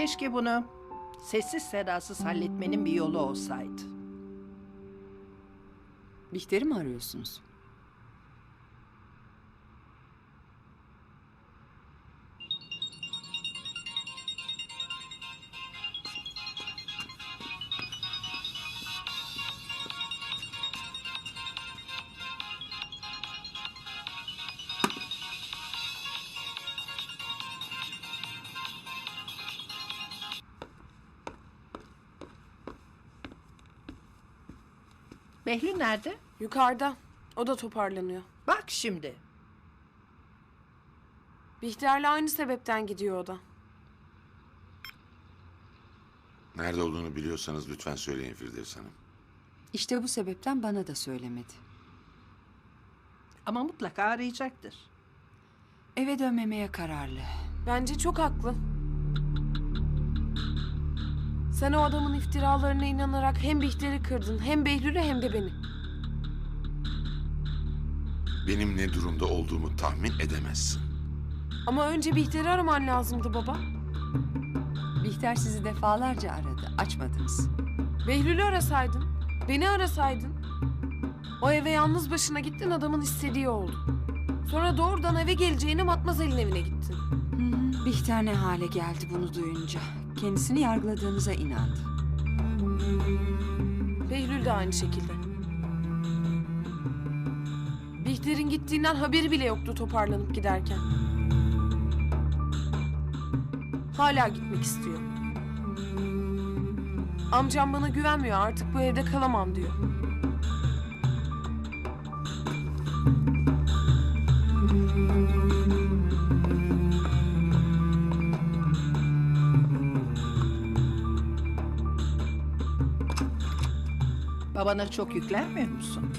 Keşke bunu sessiz sedasız halletmenin bir yolu olsaydı. Bihter'i mi arıyorsunuz? Behlül nerede? Yukarıda. O da toparlanıyor. Bak şimdi. Bihter'le aynı sebepten gidiyor o da. Nerede olduğunu biliyorsanız lütfen söyleyin Firdevs Hanım. İşte bu sebepten bana da söylemedi. Ama mutlaka arayacaktır. Eve dönmemeye kararlı. Bence çok haklı. Sen o adamın iftiralarına inanarak hem Bihter'i kırdın, hem Behlül'ü hem de beni. Benim ne durumda olduğumu tahmin edemezsin. Ama önce Bihter'i araman lazımdı baba. Bihter sizi defalarca aradı. Açmadınız. Behlül'ü arasaydın, beni arasaydın. O eve yalnız başına gittin adamın istediği oldu. Sonra doğrudan eve geleceğine Matmazel'in evine gittin. Hı hı. Bihter ne hale geldi bunu duyunca. Kendisini yargıladığınıza inandı. Behlül de aynı şekilde. Bihter'in gittiğinden haberi bile yoktu toparlanıp giderken. Hala gitmek istiyor. Amcam bana güvenmiyor artık bu evde kalamam diyor. Babana çok yüklenmiyor musun?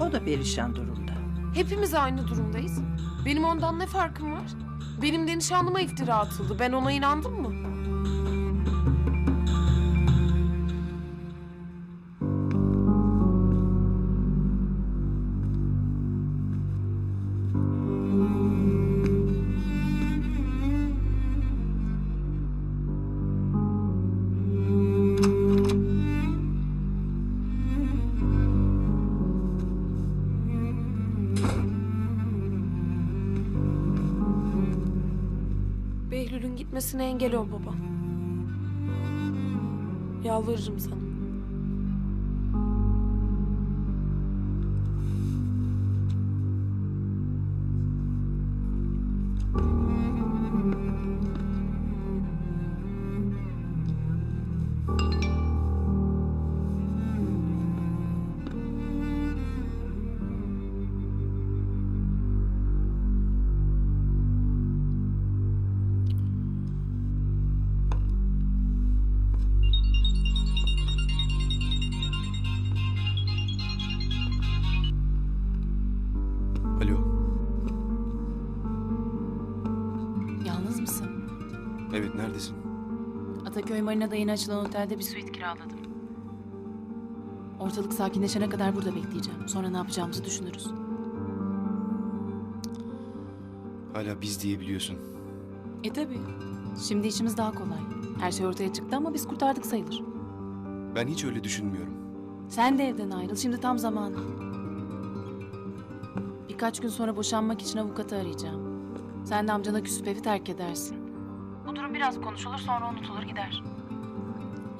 O da perişan durumda. Hepimiz aynı durumdayız. Benim ondan ne farkım var? Benim de nişanlıma iftira atıldı. Ben ona inandım mı? Behlül'ün gitmesine engel ol baba. Yalvarırım sana. Evet neredesin? Ataköy Marina'da yeni açılan otelde bir suite kiraladım. Ortalık sakinleşene kadar burada bekleyeceğim. Sonra ne yapacağımızı düşünürüz. Hala biz diyebiliyorsun. E tabi. Şimdi işimiz daha kolay. Her şey ortaya çıktı ama biz kurtardık sayılır. Ben hiç öyle düşünmüyorum. Sen de evden ayrıl. Şimdi tam zamanı. Birkaç gün sonra boşanmak için avukatı arayacağım. Sen de amcana küsüp evi terk edersin. Bu durum biraz konuşulur sonra unutulur gider.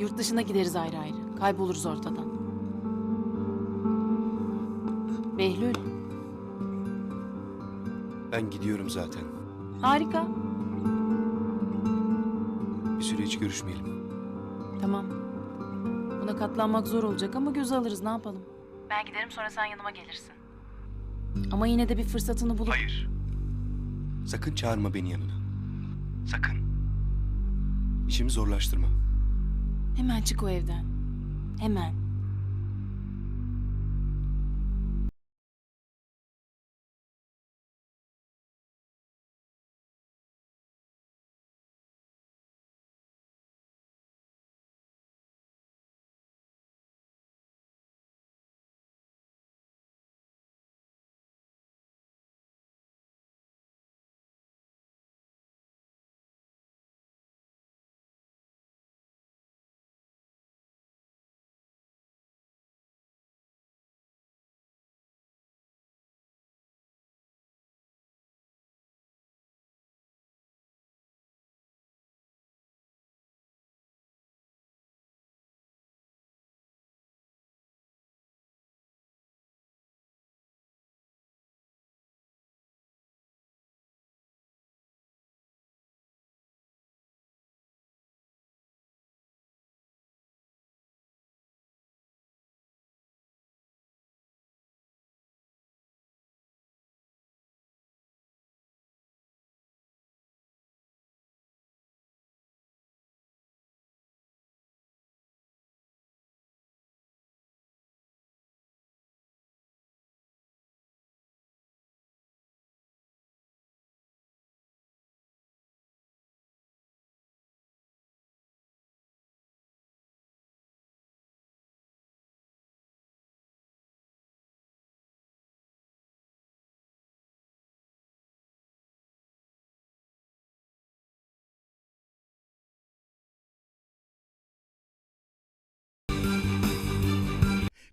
Yurt dışına gideriz ayrı ayrı. Kayboluruz ortadan. Behlül. Ben gidiyorum zaten. Harika. Bir süre hiç görüşmeyelim. Tamam. Buna katlanmak zor olacak ama göze alırız ne yapalım. Ben giderim sonra sen yanıma gelirsin. Ama yine de bir fırsatını bulup... Hayır. Sakın çağırma beni yanına. Sakın. İşimi zorlaştırma. Hemen çık o evden. Hemen.